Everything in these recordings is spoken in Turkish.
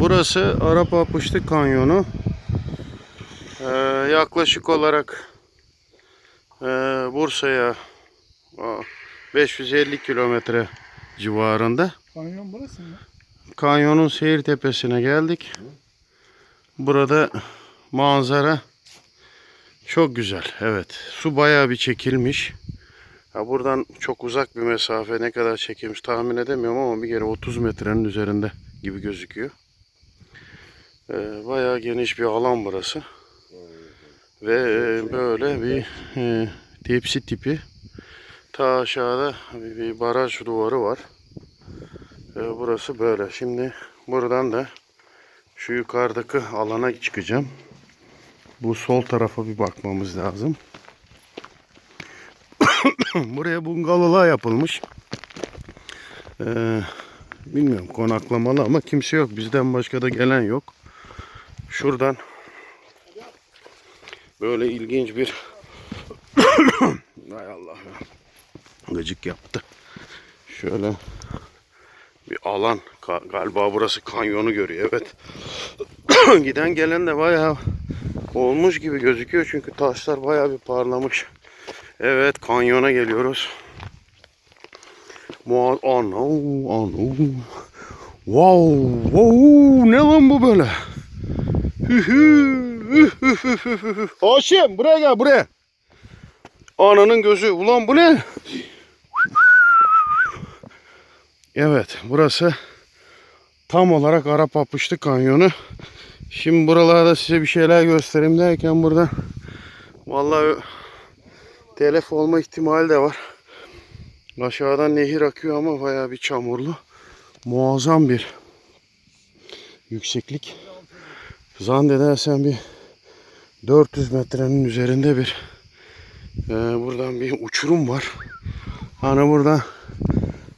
Burası Arap Pıştık Kanyonu. Ee, yaklaşık olarak e, Bursa'ya a, 550 kilometre civarında. Kanyon burası mı? Kanyonun seyir tepesine geldik. Burada manzara çok güzel. Evet. Su bayağı bir çekilmiş. Ya buradan çok uzak bir mesafe ne kadar çekilmiş tahmin edemiyorum ama bir kere 30 metrenin üzerinde gibi gözüküyor. Ee, bayağı geniş bir alan burası. Ve e, böyle bir e, tepsi tipi. Ta aşağıda bir, bir baraj duvarı var. Ee, burası böyle. Şimdi buradan da şu yukarıdaki alana çıkacağım. Bu sol tarafa bir bakmamız lazım. Buraya bungalovlar yapılmış. Ee, bilmiyorum konaklamalı ama kimse yok. Bizden başka da gelen yok. Şuradan böyle ilginç bir Hay Allah ya. Gıcık yaptı. Şöyle bir alan. Galiba burası kanyonu görüyor. Evet. Giden gelen de bayağı olmuş gibi gözüküyor. Çünkü taşlar bayağı bir parlamış. Evet kanyona geliyoruz. Muaz ana ana. Wow, wow, ne lan bu böyle? Haşim buraya gel buraya. Ananın gözü. Ulan bu ne? Evet burası tam olarak Arap Apışlı Kanyonu. Şimdi buralarda size bir şeyler göstereyim derken burada vallahi telef olma ihtimali de var. Aşağıdan nehir akıyor ama bayağı bir çamurlu. Muazzam bir yükseklik. Zannedersem bir 400 metrenin üzerinde bir e, buradan bir uçurum var. Hani burada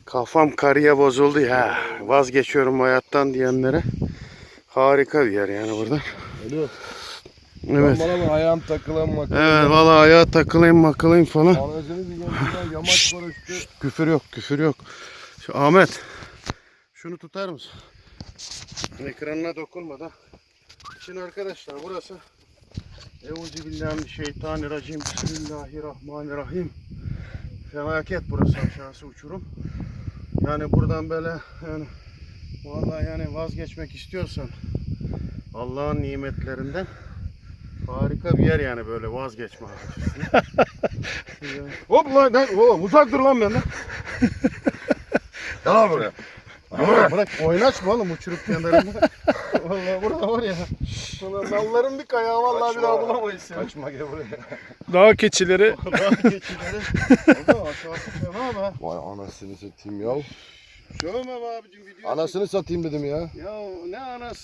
kafam karıya bozuldu ya vazgeçiyorum hayattan diyenlere harika bir yer yani burada. Alo. Evet. Bana ayağım takılan bak. Evet valla ayağa takılayım makılayım falan. Yamaç var üstü. Küfür yok, küfür yok. Şu Ahmet, şunu tutar mısın? Ekranına dokunmadan. Şimdi arkadaşlar burası Euzubillahimineşşeytanirracim Bismillahirrahmanirrahim Felaket burası aşağısı uçurum. Yani buradan böyle yani vallahi yani vazgeçmek istiyorsan Allah'ın nimetlerinden harika bir yer yani böyle vazgeçme. Hop lan lan oğlum uzak dur lan benden. Gel buraya. Bırak, bırak oynaşma oğlum uçurup kenarında. Vallahi burada var ya. Ulan nalların bir kayağı vallahi bir daha bulamayız ya. Kaçma gel buraya. Dağ keçileri Daha geçileri. Orada aşağısı fena be. Vay anasını satayım ya. Sövme be abicim video. Anasını satayım dedim ya. Ya ne anası?